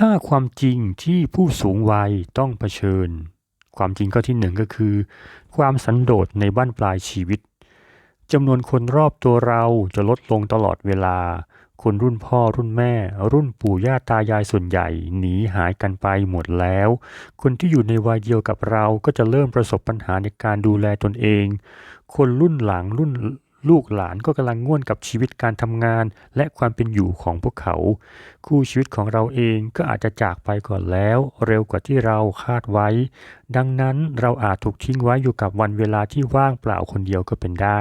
5 ความจริงที่ผู้สูงวัยต้องเผชิญ ความจริงข้อที่หนึ่งก็คือ ความสันโดษในบ้านปลายชีวิตจำนวนคนรอบตัวเราจะลดลงตลอดเวลา คนรุ่นพ่อรุ่นแม่ รุ่นปู่ย่าตายายส่วนใหญ่หนีหายกันไปหมดแล้ว คนที่อยู่ในวัยเดียวกับเราก็จะเริ่มประสบปัญหาในการดูแลตนเอง คนรุ่นหลังรุ่น ลูกหลานก็กำลังง่วนกับชีวิตการทำงานและความเป็นอยู่ของพวกเขา คู่ชีวิตของเราเองก็อาจจะจากไปก่อนแล้ว เร็วกว่าที่เราคาดไว้ ดังนั้นเราอาจถูกทิ้งไว้อยู่กับวันเวลาที่ว่างเปล่าคนเดียวก็เป็นได้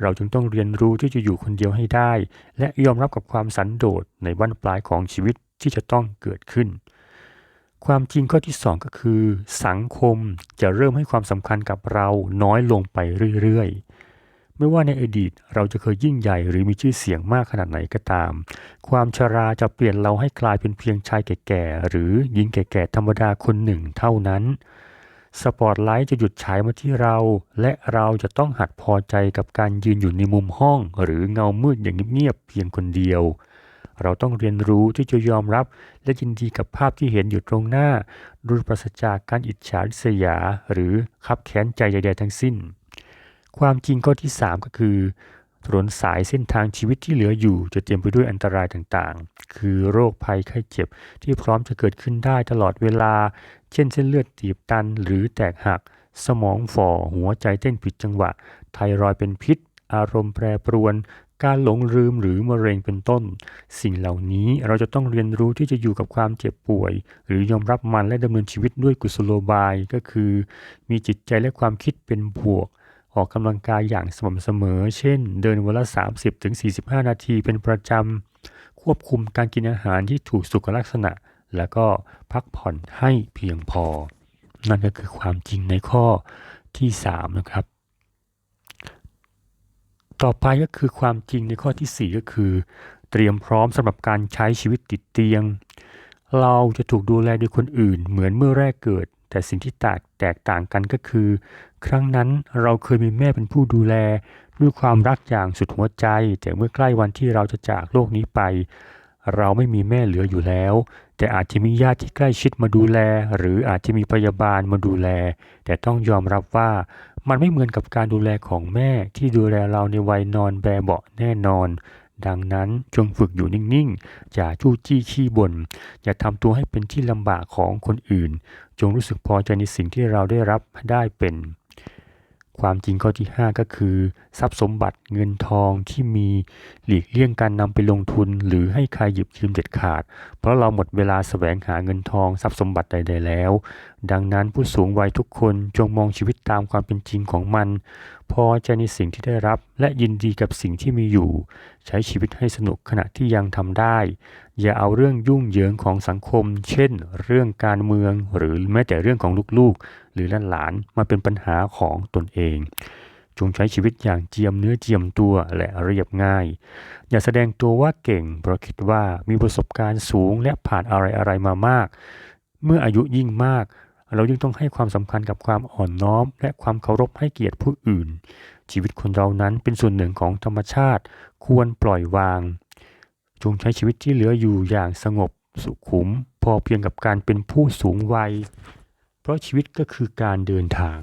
เราจึงต้องเรียนรู้ที่จะอยู่คนเดียวให้ได้ และยอมรับกับความสันโดษในวันปลายของชีวิตที่จะต้องเกิดขึ้นความจริงข้อที่สองก็คือ สังคมจะเริ่มให้ความสำคัญกับเราน้อยลงไปเรื่อยๆ ไม่ว่าในอดีตเราจะเคยยิ่งใหญ่หรือมีชื่อเสียงมากขนาดไหนก็ตาม ความชราจะเปลี่ยนเราให้กลายเป็นเพียงชายแก่ๆหรือหญิงแก่ๆธรรมดาคนหนึ่งเท่านั้น สปอตไลท์จะหยุดฉายมาที่เรา และเราจะต้องหัดพอใจกับการยืนอยู่ในมุมห้อง หรือเงามืดอย่างเงียบๆเพียงคนเดียวเราต้องเรียนรู้ที่จะยอมรับและยินดีกับภาพที่เห็นอยู่ตรงหน้า โดยปราศจากการอิจฉาริษยา หรือขับแค้นใจใดๆทั้งสิ้น ความจริงข้อที่ 3 ก็คือ ถนนสายเส้นทางชีวิตที่เหลืออยู่จะเต็มไปด้วยอันตรายต่างๆ คือโรคภัยไข้เจ็บที่พร้อมจะเกิดขึ้นได้ตลอดเวลา เช่นเส้นเลือดตีบตันหรือแตกหัก สมองฝ่อ หัวใจเต้นผิดจังหวะ ไทรอยเป็นพิษ อารมณ์แปรปรวน การหลงลืมหรือมะเร็งเป็นต้น สิ่งเหล่านี้เราจะต้องเรียนรู้ที่จะอยู่กับความเจ็บป่วย หรือยอมรับมันและดำเนินชีวิตด้วยกุศโลบายก็คือ มีจิตใจและความคิดเป็นบวก ออกกำลังกายอย่างสม่ำเสมอ เช่น เดินวันละ 30-45 นาทีเป็นประจำ ควบคุมการกินอาหารที่ถูกสุขลักษณะ แล้วก็พักผ่อนให้เพียงพอ นั่นก็คือความจริงในข้อที่ 3 นะครับ ต่อไปก็คือความจริงในข้อที่ 4 ก็คือ เตรียมพร้อมสำหรับการใช้ชีวิตติดเตียง เราจะถูกดูแลโดยคนอื่นเหมือนเมื่อแรกเกิด แต่สิ่งที่แตกแตกต่างกันก็คือ ครั้งนั้นเราเคยมีแม่เป็นผู้ดูแล ด้วยความรักอย่างสุดหัวใจ แต่เมื่อใกล้วันที่เราจะจากโลกนี้ไป เราไม่มีแม่เหลืออยู่แล้ว แต่อาจจะมีญาติที่ใกล้ชิดมาดูแล หรืออาจจะมีพยาบาลมาดูแล แต่ต้องยอมรับว่ามันไม่เหมือนกับการดูแลของแม่ที่ดูแลเราในวัยนอนแบเบาแน่นอน ดังนั้นจงฝึกอยู่นิ่งๆ อย่าจู้จี้ขี้บน่น อย่าทำตัวให้เป็นที่ลำบากของคนอื่น จงรู้สึกพอใจในสิ่งที่เราได้รับได้เป็น ความจริงข้อที่ 5 ก็คือ ทรัพย์สมบัติเงินทองที่มีหลีกเลี่ยงการนำไปลงทุน หรือให้ใครหยิบยืมเด็ดขาด เพราะเราหมดเวลาแสวงหาเงินทองทรัพย์สมบัติใด ๆ แล้ว ดังนั้นผู้สูงวัยทุกคนจงมองชีวิตตามความเป็นจริงของมัน พอใจในสิ่งที่ได้รับ และยินดีกับสิ่งที่มีอยู่ ใช้ชีวิตให้สนุกขณะที่ยังทำได้ อย่าเอาเรื่องยุ่งเหยิงของสังคม เช่น เรื่องการเมืองหรือแม้แต่เรื่องของลูกๆ หรือหลานๆมาเป็นปัญหาของตนเอง จงใช้ชีวิตอย่างเจียมเนื้อเจียมตัวและเรียบง่าย อย่าแสดงตัวว่าเก่งเพราะคิดว่ามีประสบการณ์สูงและผ่านอะไรๆมามาก เมื่ออายุยิ่งมาก เรายิ่งต้องให้ความสำคัญกับความอ่อนน้อม และความเคารพให้เกียรติผู้อื่น ชีวิตคนเรานั้นเป็นส่วนหนึ่งของธรรมชาติ ควรปล่อยวาง จงใช้ชีวิตที่เหลืออยู่อย่างสงบสุขุม พอเพียงกับการเป็นผู้สูงวัย เพราะชีวิตก็คือการเดินทาง